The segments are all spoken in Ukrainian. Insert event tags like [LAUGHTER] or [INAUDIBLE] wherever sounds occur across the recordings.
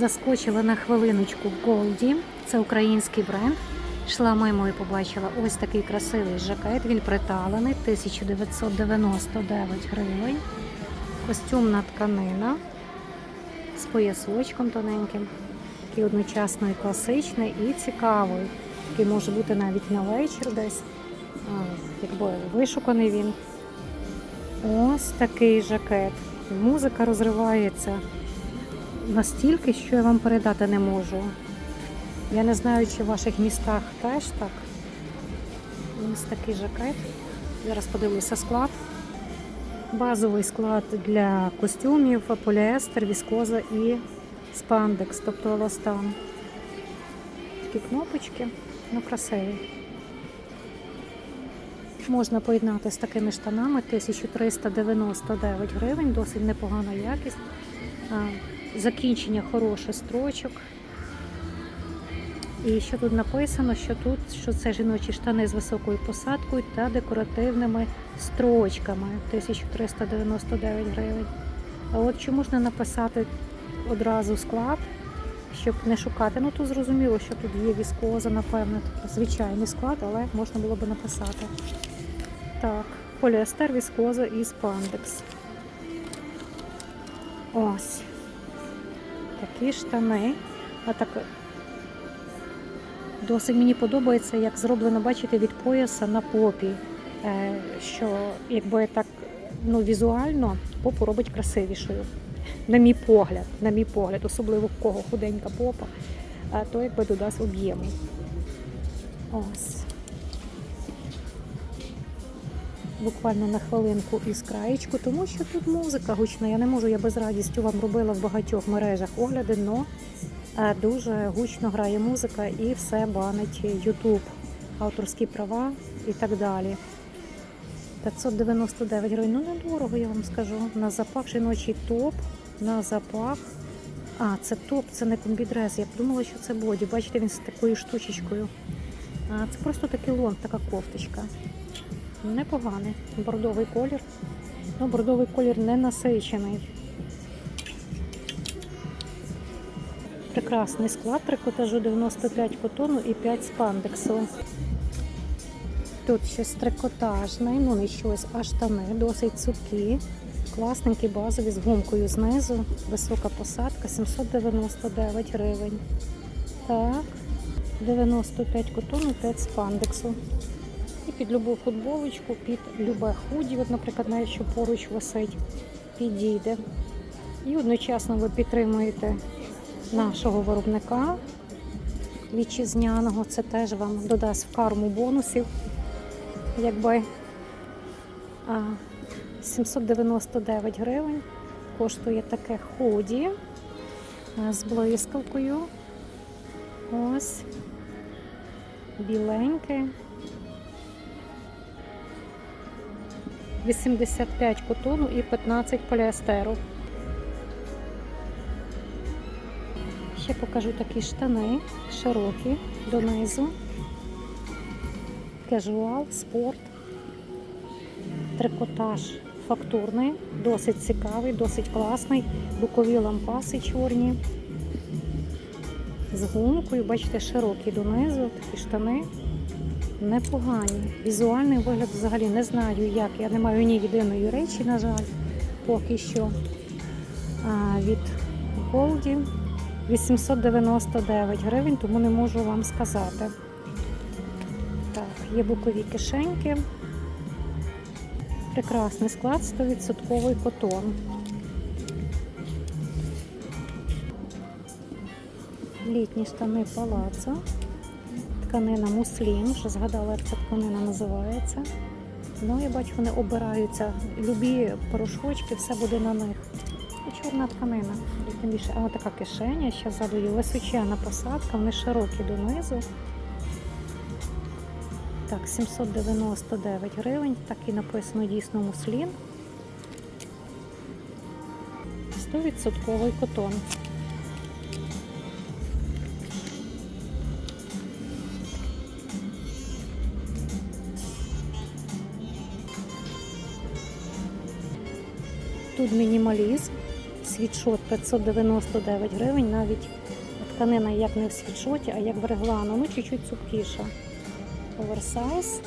Заскочила на хвилиночку Голді. Це український бренд. Йшла мимо і побачила ось такий красивий жакет. Він приталений, 1999 гривень. Костюмна тканина з поясочком тоненьким. Такий одночасно і класичний, і цікавий. Такий може бути навіть на вечір десь. Якби вишуканий він. Ось такий жакет. Музика розривається настільки, що я вам передати не можу. Я не знаю, чи в ваших містах теж так. Ось такий жакет. Зараз подивлюся склад. Базовий склад для костюмів, поліестер, віскоза і спандекс, тобто еластан. Такі кнопочки, ну красиві. Можна поєднати з такими штанами 1399 гривень, досить непогана якість. Закінчення хороше строчок. І що тут написано, що тут що це жіночі штани з високою посадкою та декоративними строчками 1399 гривень. А от чому не написати одразу склад, щоб не шукати? Ну тут зрозуміло, що тут є віскоза, напевно, тобто звичайний склад, але можна було би написати. Так, поліестер, віскоза і спандекс. Ось. Такі штани. А так досить мені подобається, як зроблено, бачите, від пояса на попі. Е, Що якби так ну, візуально попу робить красивішою. На мій погляд, на мій погляд, особливо в кого худенька попа, то якби додасть об'єму. Ось. Буквально на хвилинку із краєчку, тому що тут музика гучна. Я не можу, я без радістю вам робила в багатьох мережах огляди, але дуже гучно грає музика і все банить YouTube, авторські права і так далі. 599 гривень, ну недорого, я вам скажу. На запах жіночий топ, на запах. А, це топ, це не комбідрес. Я подумала, що це боді. Бачите, він з такою штучечкою. А, це просто такий лонг, така кофточка. Непоганий. Бордовий колір. Ну, бордовий колір не насичений. Прекрасний склад трикотажу 95 котону і 5 спандексу. Тут щось трикотажне, ну не щось, а штани, досить цупкі. Класненькі, базові з гумкою знизу. Висока посадка 799 гривень. Так, 95 котону, 5 спандексу. Під любу футболочку, під любе худі, от, наприклад, навіть що поруч висить, підійде. І одночасно ви підтримуєте нашого виробника вітчизняного. Це теж вам додасть в карму бонусів. Якби а, 799 гривень коштує таке худі з блискавкою. Ось біленьке. 85 котону і 15 поліестеру. Ще покажу такі штани широкі донизу. Кежуал, спорт, трикотаж фактурний, досить цікавий, досить класний. Бокові лампаси чорні. З гумкою, бачите, широкі донизу, такі штани непогані. Візуальний вигляд взагалі не знаю, як. Я не маю ні єдиної речі, на жаль, поки що. А, від Голді 899 гривень, тому не можу вам сказати. Так, є бокові кишеньки. Прекрасний склад, 100% котон. Літні штани палацо тканина муслін, вже згадала, як ця тканина називається. Ну, я бачу, вони обираються. Любі порошочки, все буде на них. І чорна тканина. І тим більше, а така кишеня, ще ззаду є височена посадка, вони широкі донизу. Так, 799 гривень. Так і написано дійсно муслін. 100% котон. Тут мінімалізм Світшот 599 гривень, навіть тканина як не в світшоті, а як в реглану, ну чуть-чуть цупкіша. Оверсайз.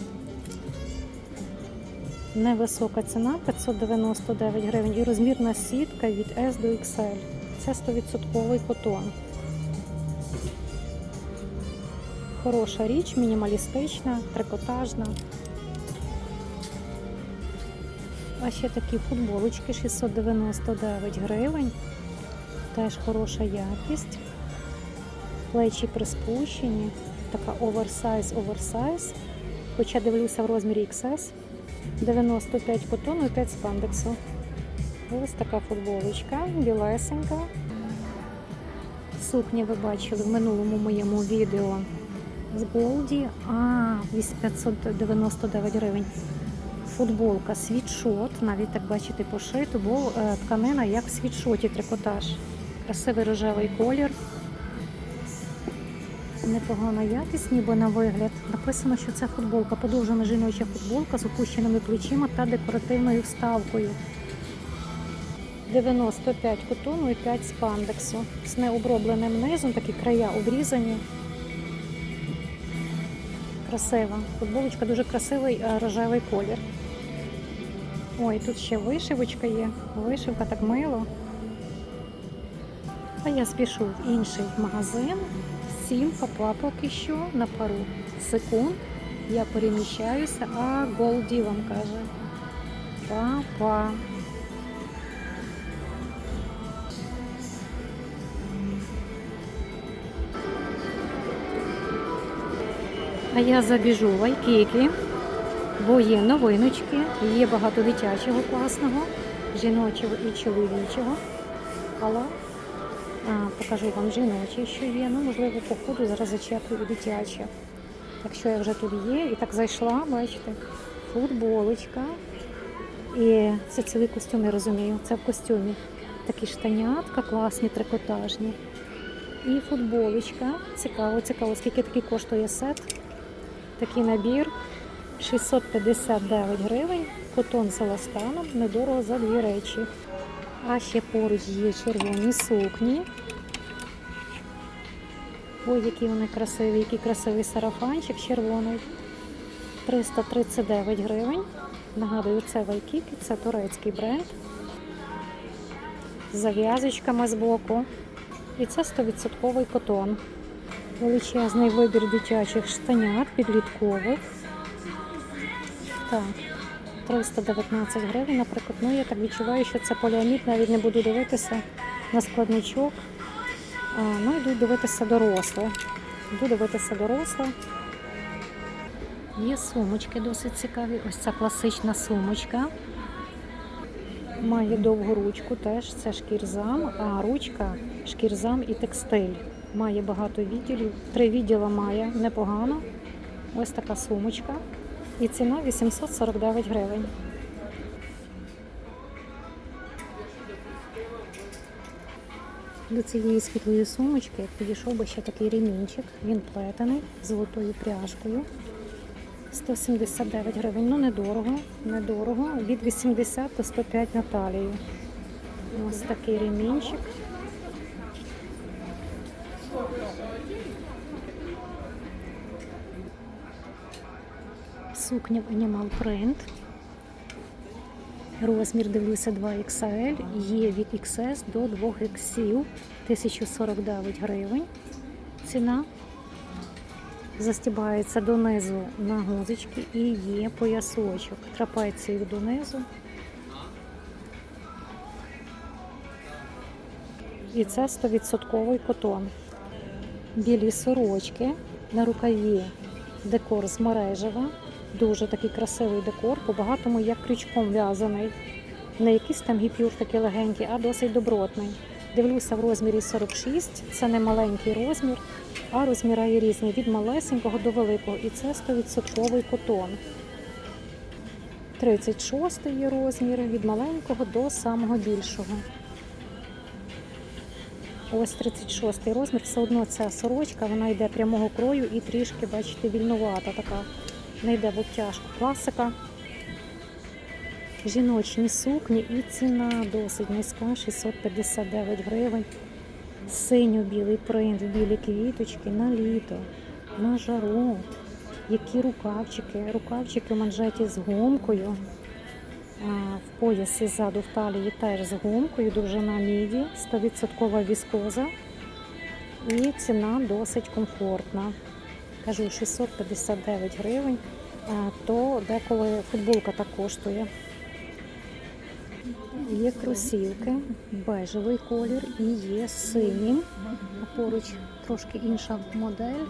Невисока ціна 599 гривень і розмірна сітка від S до XL. Це 100% котон. Хороша річ, мінімалістична, трикотажна. А ще такі футболочки 699 гривень. Теж хороша якість. Плечі приспущені. Така оверсайз, оверсайз. Хоча дивлюся в розмірі XS. 95 котону і 5 спандексу. Ось така футболочка, білесенька. Сукні ви бачили в минулому моєму відео з Голді. А, 599 гривень. Футболка світшот, навіть так бачите пошиту, бо е, тканина як в світшоті трикотаж. Красивий рожевий колір. Непогана якість, ніби на вигляд. Написано, що це футболка, подовжена жіноча футболка з опущеними плечима та декоративною вставкою. 95 котону і 5 спандексу. З необробленим низом, такі края обрізані. Красива. Футболочка дуже красивий е, рожевий колір. Ой, тут ще вишивочка є. Вишивка так мило. А я спішу в інший магазин. Сім папа поки що на пару секунд. Я переміщаюся, а Голді вам каже. Папа. А я забіжу в Айкікі, бо є новиночки, є багато дитячого класного, жіночого і чоловічого. Але а, покажу вам жіночі, що є. Ну, можливо, по ходу зараз зачеплю і дитяче. Якщо я вже тут є, і так зайшла, бачите, футболочка. І це цілий костюм, я розумію. Це в костюмі. Такі штанятка, класні, трикотажні. І футболочка. Цікаво, цікаво, скільки такий коштує сет. Такий набір 659 гривень. Котон з еластаном, недорого за дві речі. А ще поруч є червоні сукні. Ой, які вони красиві, який красивий сарафанчик червоний. 339 гривень. Нагадую, це Вайкікі, це турецький бренд. З зав'язочками з боку. І це 100% котон. Величезний вибір дитячих штанят, підліткових. Так, 319 гривень, наприклад. Ну, я так відчуваю, що це поліамід, навіть не буду дивитися на складничок. А, ну, йду дивитися доросле. Йду дивитися доросле. Є сумочки досить цікаві. Ось ця класична сумочка. Має довгу ручку теж, це шкірзам, а ручка шкірзам і текстиль. Має багато відділів. Три відділа має непогано. Ось така сумочка. І ціна 849 гривень. До цієї світлої сумочки підійшов би ще такий ремінчик. Він плетений золотою пряжкою. 179 гривень. Ну недорого, недорого. Від 80 до 105 на талію. Ось такий ремінчик. Сукня в Animal Print. Розмір дивлюся 2XL, є від XS до 2XL, 1049 гривень. Ціна застібається донизу на гузочки і є поясочок. Трапецією донизу. І це 100% котон. Білі сорочки на рукаві декор з мережева. Дуже такий красивий декор, по-багатому як крючком в'язаний. Не якийсь там гіпюр такий легенький, а досить добротний. Дивлюся в розмірі 46, це не маленький розмір, а розміри є різні від малесенького до великого. І це 100% котон. 36 є розмір від маленького до самого більшого. Ось 36 розмір, все одно ця сорочка, вона йде прямого крою і трішки, бачите, вільнувата така. Не йде в обтяжку. Класика. Жіночні сукні і ціна досить низька 659 гривень. Синьо-білий принт, білі квіточки на літо, на жару. Які рукавчики? Рукавчики в манжеті з гумкою. В поясі ззаду в талії теж з гумкою, довжина міді, 100% віскоза. І ціна досить комфортна. Кажу, 659 гривень, то деколи футболка так коштує. Є кросівки, бежевий колір і є синій. А поруч трошки інша модель.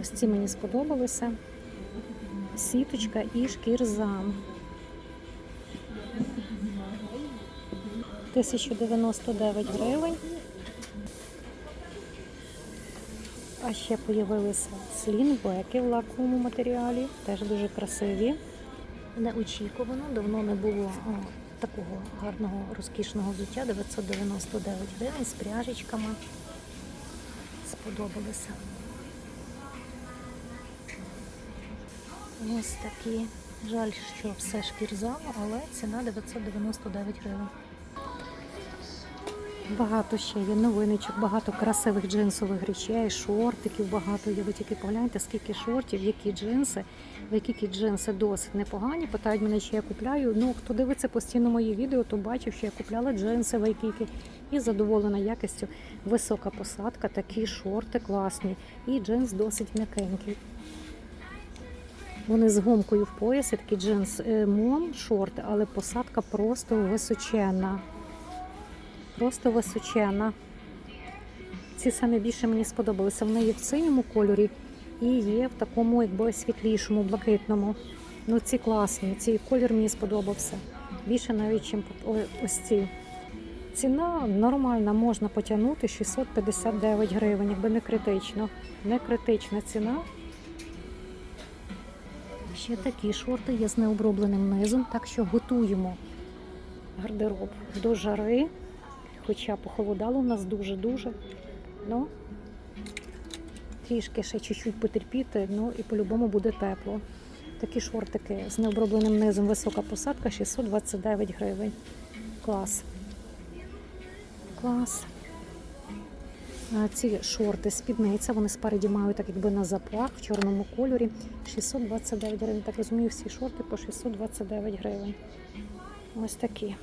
Ось ці мені сподобалися. Сіточка і шкірзам. 1099 гривень. Ще появилися слінбеки в лаковому матеріалі, теж дуже красиві. Неочікувано, давно не було о, такого гарного розкішного взуття, 999 гривень з пряжечками. Сподобалося. Ось такі. Жаль, що все шкірзало, але ціна 999 гривень. Багато ще є новиночок, багато красивих джинсових речей, шортиків багато є. Ви тільки погляньте, скільки шортів, які джинси. Ви які джинси досить непогані. Питають мене, чи я купляю. Ну, хто дивиться постійно мої відео, то бачив, що я купляла джинси вайкіки і задоволена якістю. Висока посадка, такі шорти класні. І джинс досить м'якенький. Вони з гумкою в поясі, такий джинс е, мом, шорти, але посадка просто височенна. Просто височенна. Ці саме більше мені сподобалися. Вони є в синьому кольорі і є в такому, якби світлішому, блакитному. Ну, ці класні. Цей колір мені сподобався. Більше навіть, ніж ось ці. Ціна нормальна, можна потягнути 659 гривень, якби не критично. Не критична ціна. Ще такі шорти є з необробленим низом, так що готуємо гардероб до жари. Хоча похолодало у нас дуже-дуже. Ну, трішки ще чуть-чуть потерпіти, ну і по-любому буде тепло. Такі шортики з необробленим низом, висока посадка 629 гривень. Клас. Клас. Ці шорти, спідниця, вони спереді мають так якби на запах в чорному кольорі. 629 гривень. Так розумію, всі шорти по 629 гривень. Ось такі.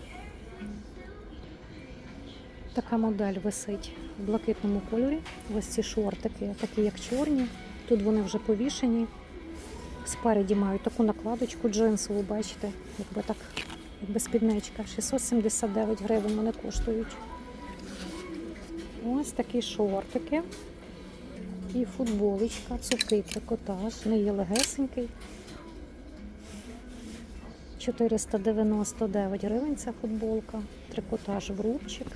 Така модель висить в блакитному кольорі. Ось ці шортики, такі як чорні. Тут вони вже повішені. Спереді мають таку накладочку джинсову, бачите, якби так, якби спідничка. 679 гривень вони коштують. Ось такі шортики. І футболочка, цупкий трикотаж, не є легесенький. 499 гривень ця футболка, трикотаж в рубчик.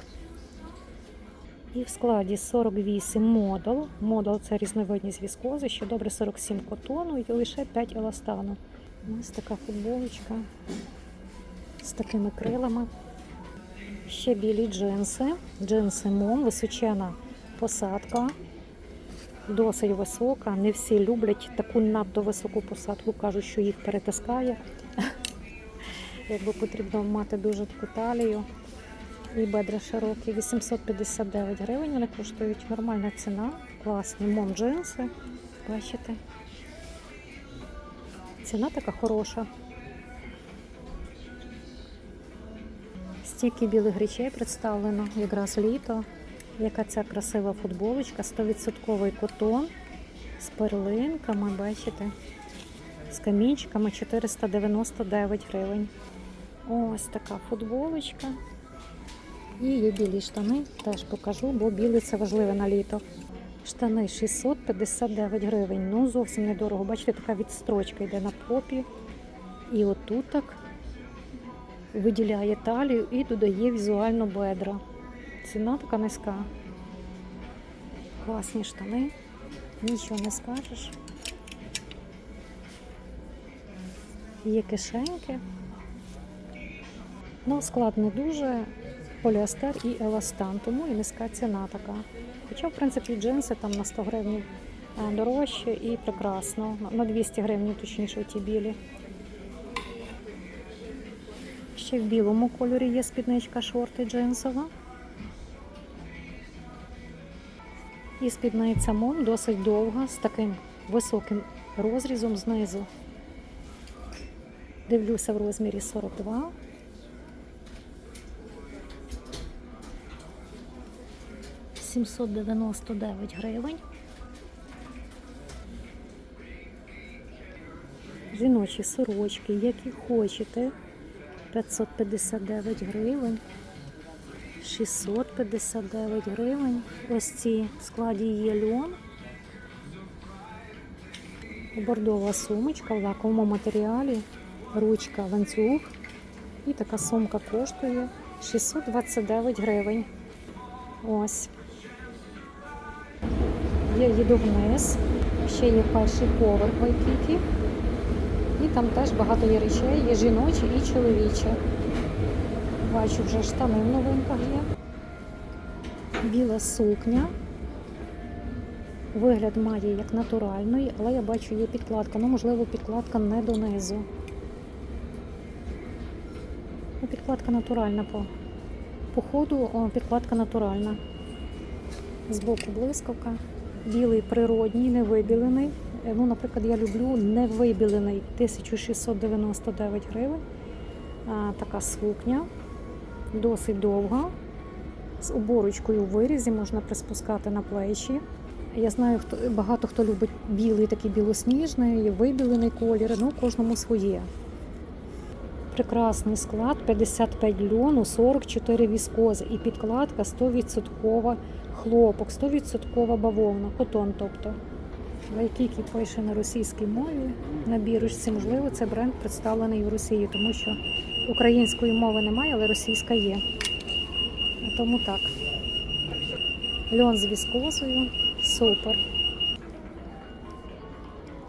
І в складі 48 модул. Модул це різновидність віскози, ще добре 47 котону і лише 5 еластану. Ось така футболочка з такими крилами. Ще білі джинси. Джинси мом, височена посадка. Досить висока. Не всі люблять таку надто високу посадку, кажуть, що їх перетискає. [LAUGHS] Якби потрібно мати дуже таку талію. І бедра широкі, 859 гривень. Вони коштують нормальна ціна. Класні мом джинси. Бачите? Ціна така хороша. Стільки білих речей представлено, якраз літо. Яка ця красива футболочка, 100% котон з перлинками, бачите? З камінчиками 499 гривень. Ось така футболочка. І є білі штани, теж покажу, бо білий це важливе на літо. Штани 659 гривень. Ну, зовсім недорого. Бачите, така відстрочка йде на попі. І отут так виділяє талію і додає візуально бедра. Ціна така низька. Класні штани. Нічого не скажеш. Є кишеньки. Ну, склад не дуже. Поліастер і еластан, тому і низька ціна така. Хоча, в принципі, джинси там на 100 гривень е, дорожче і прекрасно. На 200 гривень, точніше, ті білі. Ще в білому кольорі є спідничка шорти джинсова. І спідниця мон досить довга, з таким високим розрізом знизу. Дивлюся в розмірі 42. Сімсот дев'яносто дев'ять гривень. Жіночі сорочки, які хочете. 559 гривень. 659 гривень. Ось ці в складі є льон. Бордова сумочка в лаковому матеріалі, ручка ланцюг. І така сумка коштує 629 гривень. Ось. Я їду вниз. Ще є перший поверх Вайкікі. І там теж багато є речей, є жіночі і чоловічі. Бачу, вже штани в новинках є. Біла сукня. Вигляд має як натуральної, але я бачу, є підкладка. Ну, можливо, підкладка не донизу. Ну, підкладка натуральна по, по ходу, о, підкладка натуральна. Збоку блискавка. Білий природній, не вибілений. Е, Ну, наприклад, я люблю невибілений 1699 гривень. Така сукня, досить довга. З оборочкою у вирізі можна приспускати на плечі. Я знаю, хто багато хто любить білий, такий білосніжний, вибілений колір. Ну, кожному своє. Прекрасний склад, 55 льону, 44 віскози і підкладка 100% хлопок, 100% бавовна, котон, тобто. Вайкікі пише на російській мові на бірочці. Можливо, це бренд представлений в Росії, тому що української мови немає, але російська є. Тому так. Льон з віскозою. Супер.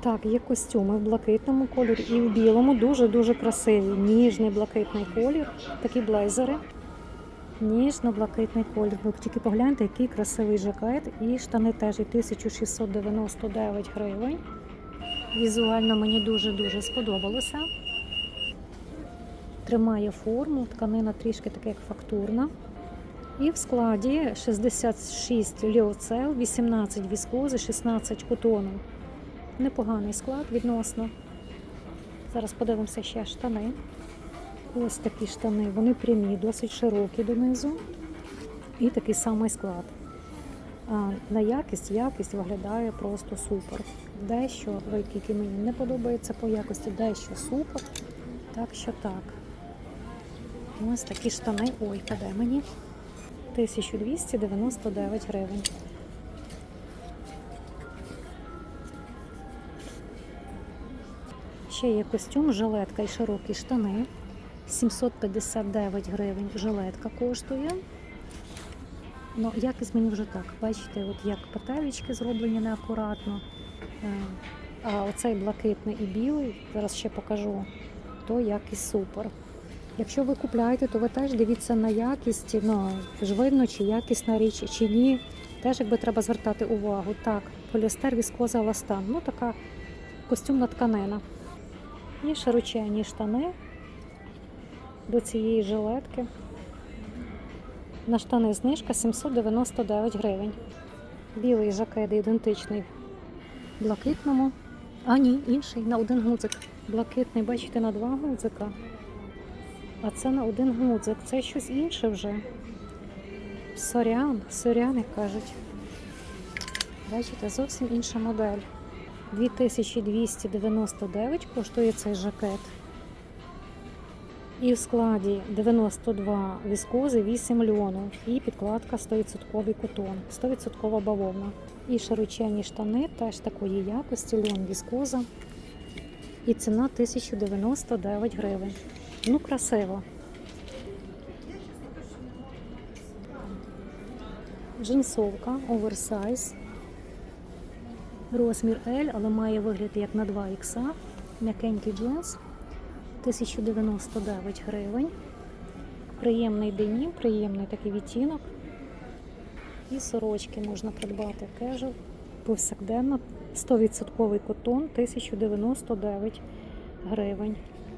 Так, є костюми в блакитному кольорі і в білому. Дуже-дуже красиві. Ніжний блакитний колір. Такі блейзери. Ніжно-блакитний колір. Ви тільки погляньте, який красивий жакет. І штани теж і 1699 гривень. Візуально мені дуже-дуже сподобалося. Тримає форму, тканина трішки така, як фактурна. І в складі 66 ліоцел, 18 віскози, 16 котону. Непоганий склад відносно. Зараз подивимося ще штани. Ось такі штани, вони прямі, досить широкі донизу. І такий самий склад. А, на якість, якість виглядає просто супер. Дещо вайкіки мені не подобається по якості, дещо супер. Так що так. Ось такі штани. Ой, куди мені? 1299 гривень. Ще є костюм, жилетка і широкі штани. 759 гривень жилетка коштує. Ну, якість мені вже так. Бачите, от як петелечки зроблені неакуратно. Е, А оцей блакитний і білий, зараз ще покажу, то якість супер. Якщо ви купляєте, то ви теж дивіться на якість, ну, ж видно, чи якісна річ, чи ні. Теж якби треба звертати увагу. Так, поліестер, віскоза, еластан. Ну, така костюмна тканина. І широченні штани до цієї жилетки. На штани знижка 799 гривень. Білий жакет ідентичний блакитному. А ні, інший на один гудзик. Блакитний, бачите, на два гудзика. А це на один гудзик. Це щось інше вже. Сорян, сорян, як кажуть. Бачите, зовсім інша модель. 2299 коштує цей жакет. І в складі 92 віскози, 8 льону. І підкладка 100% котон, 100% бавовна. І широченні штани теж такої якості, льон віскоза. І ціна 1099 гривень. Ну, красиво. Джинсовка, оверсайз. Розмір L, але має вигляд як на 2 ікса. М'якенький джинс. 1099 гривень. Приємний денім, приємний такий відтінок. І сорочки можна придбати кежуал повсякденно. 100% котон 1099 гривень.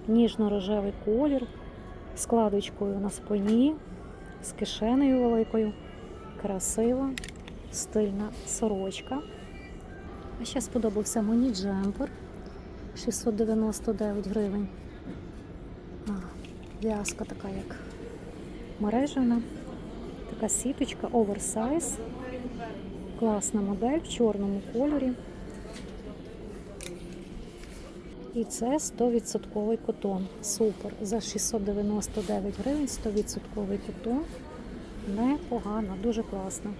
Ніжно-рожевий колір. складочкою на спині, з кишенею великою. Красива, стильна сорочка. А ще сподобався мені джемпер 699 гривень. А, в'язка така як мережена. Така сіточка, оверсайз. Класна модель в чорному кольорі. І це 100% котон. Супер. За 699 гривень 100% котон. Непогано, дуже класно.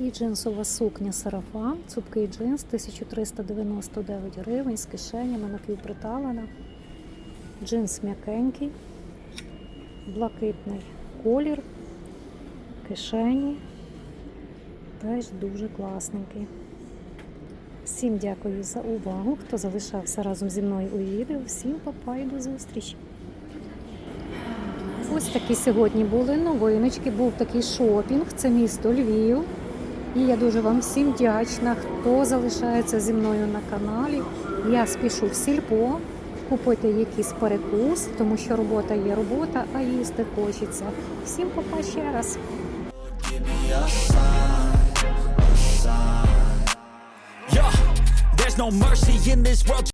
І джинсова сукня сарафан, цупкий джинс 1399 гривень з кишенями напівприталена. Джинс м'якенький, блакитний колір, кишені. Теж дуже класненький. Всім дякую за увагу, хто залишався разом зі мною у відео. Всім папа і до зустрічі! Ось такі сьогодні були новиночки. Був такий шопінг. Це місто Львів. І я дуже вам всім вдячна, хто залишається зі мною на каналі. Я спішу в сільпо купити якийсь перекус, тому що робота є робота, а їсти хочеться. Всім папа ще раз. No mercy in this world.